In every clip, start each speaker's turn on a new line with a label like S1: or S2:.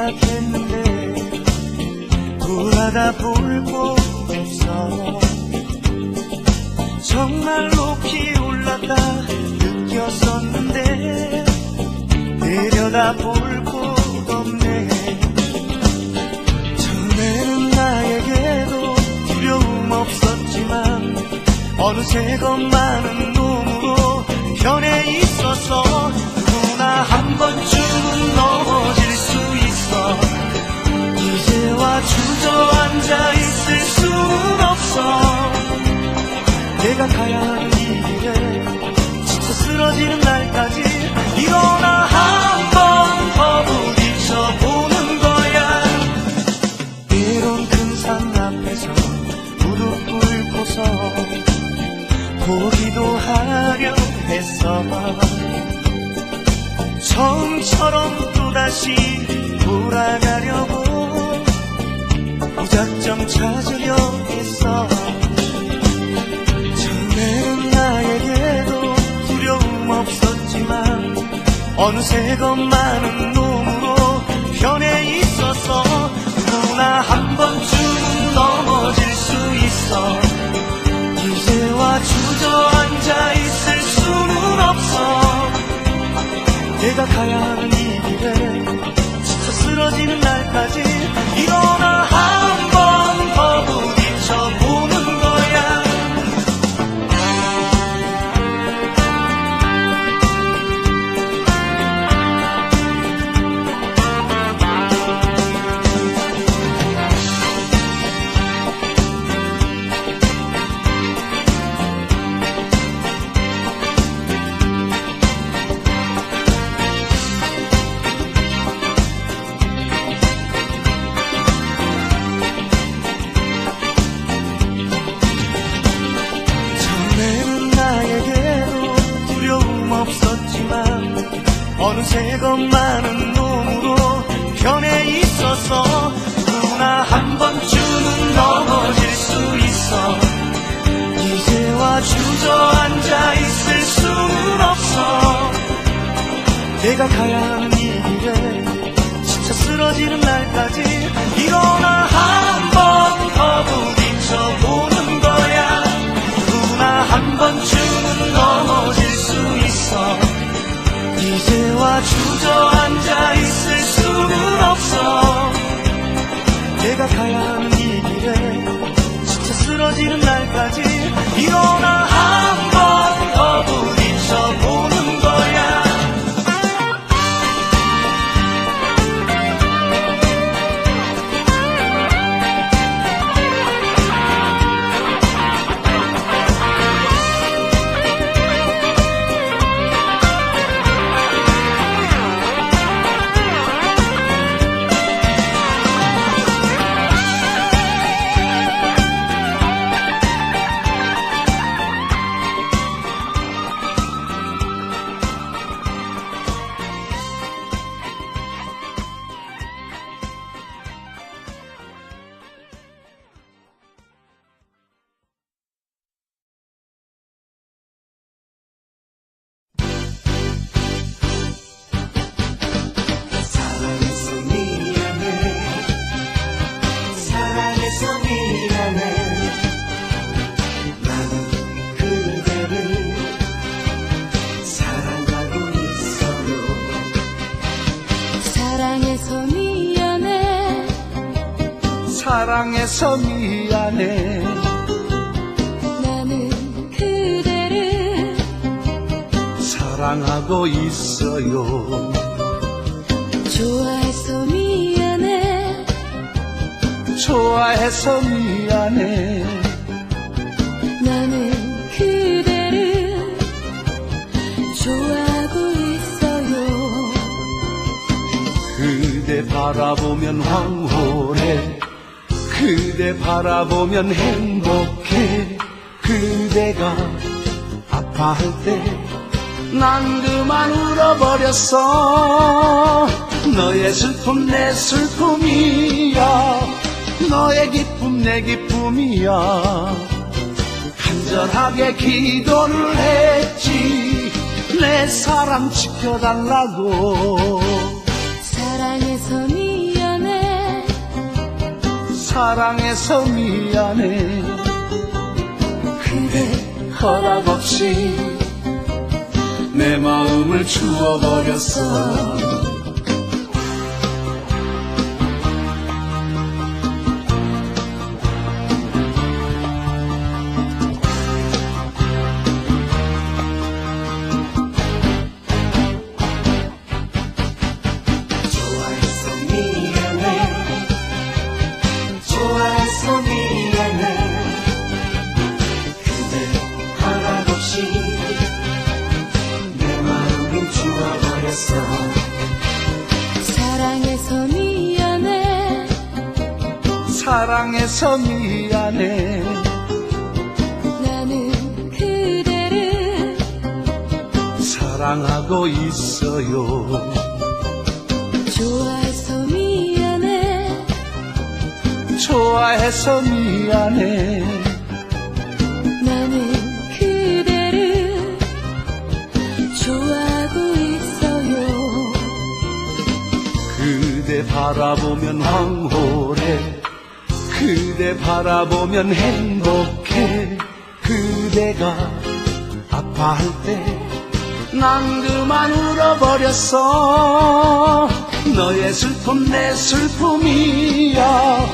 S1: 생각했는데 불하다 불고 없어 정말 높이 올랐다 느꼈었는데 내려다 볼곳 없네. 전에는 나에게도 두려움 없었지만 어느새 겁많은 몸으로 변해 있어서 누구나 한 번쯤은 넘어져 주저앉아 있을 수는 없어. 내가 가야 하는 이 길에 지쳐 쓰러지는 날까지 일어나 한번 더 부딪혀 보는 거야. 때론 큰산 앞에서 무릎 꿇고서 보기도 하려 했어 처음처럼 또다시 돌아가려고 무작정 찾으려 했어. 전에는 나에게도 두려움 없었지만 어느새 겁 많은 놈으로 변해 어느새 겁많은 놈으로 변해 있어서 누구나 한 번쯤은 넘어질 수 있어. 이제와 주저앉아 있을 수는 없어. 내가 가야 하는 이 길에 지쳐 쓰러지는 날까지 주저앉아 있을 수는 없어. 내가 가야 하는
S2: 사랑해서 미안해 사랑해서 미안해 나는 그대를 사랑하고 있어요.
S3: 좋아해서 미안해
S2: 좋아해서 미안해 바라보면 황홀해. 그대 바라보면 행복해. 그대가 아파할 때 난 그만 울어버렸어. 너의 슬픔 내 슬픔이야. 너의 기쁨 내 기쁨이야. 간절하게 기도를 했지. 내 사랑 지켜달라고.
S3: 사랑해서
S2: 사랑해서 미안해 그대 허락 없이 내 마음을 주워버렸어
S3: 사랑해서 미안해
S2: 사랑해서 미안해
S3: 나는 그대를
S2: 사랑하고 있어요.
S3: 좋아해서 미안해
S2: 좋아해서 미안해 바라보면 황홀해. 그대 바라보면 행복해. 그대가 아파할 때 난 그만 울어버렸어. 너의 슬픔 내 슬픔이야.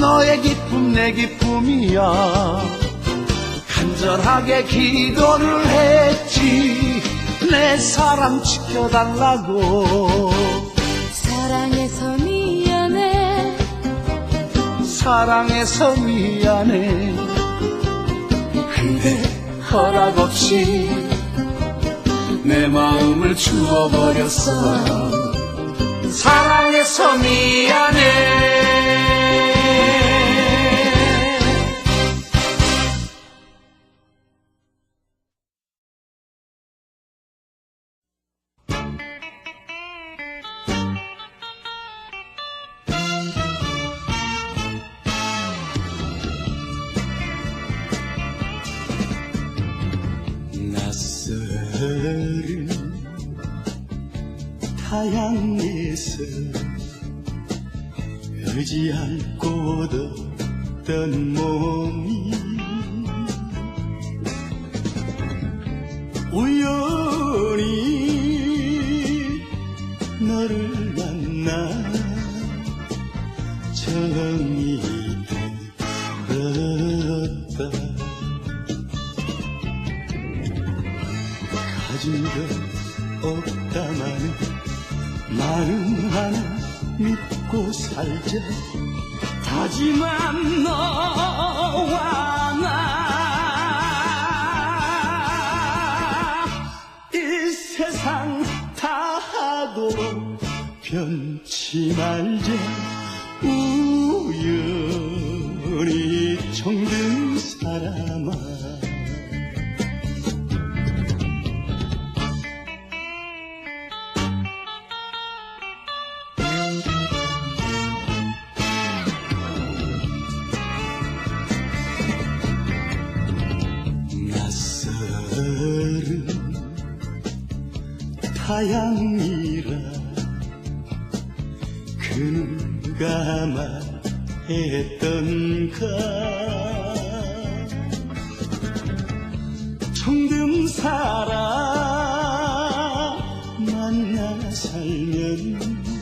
S2: 너의 기쁨 내 기쁨이야. 간절하게 기도를 했지. 내 사랑 지켜달라고.
S3: 미안해
S2: 사랑해서 미안해 그대 허락 없이 내 마음을 주워버렸어. 사랑해서 미안해 타향에서 의지 않고 뒀던 몸이 우연히 너를 만나 정이 들었다. 가진 것 없다마는 마음 하나 믿고 살자 하지만 너와 나 이 세상 다 하고 변치 말자 타향이라 그 누가 말했던가 청금 살아 만나 살면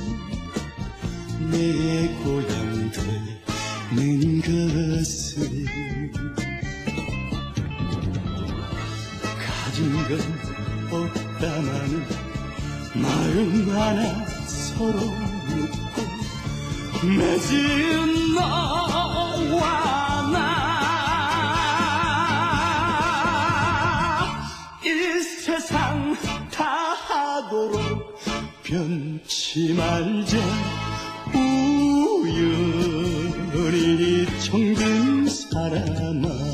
S2: 맺은 너와 나 이 세상 다 하도록 변치 말자 우연히 정든 사람아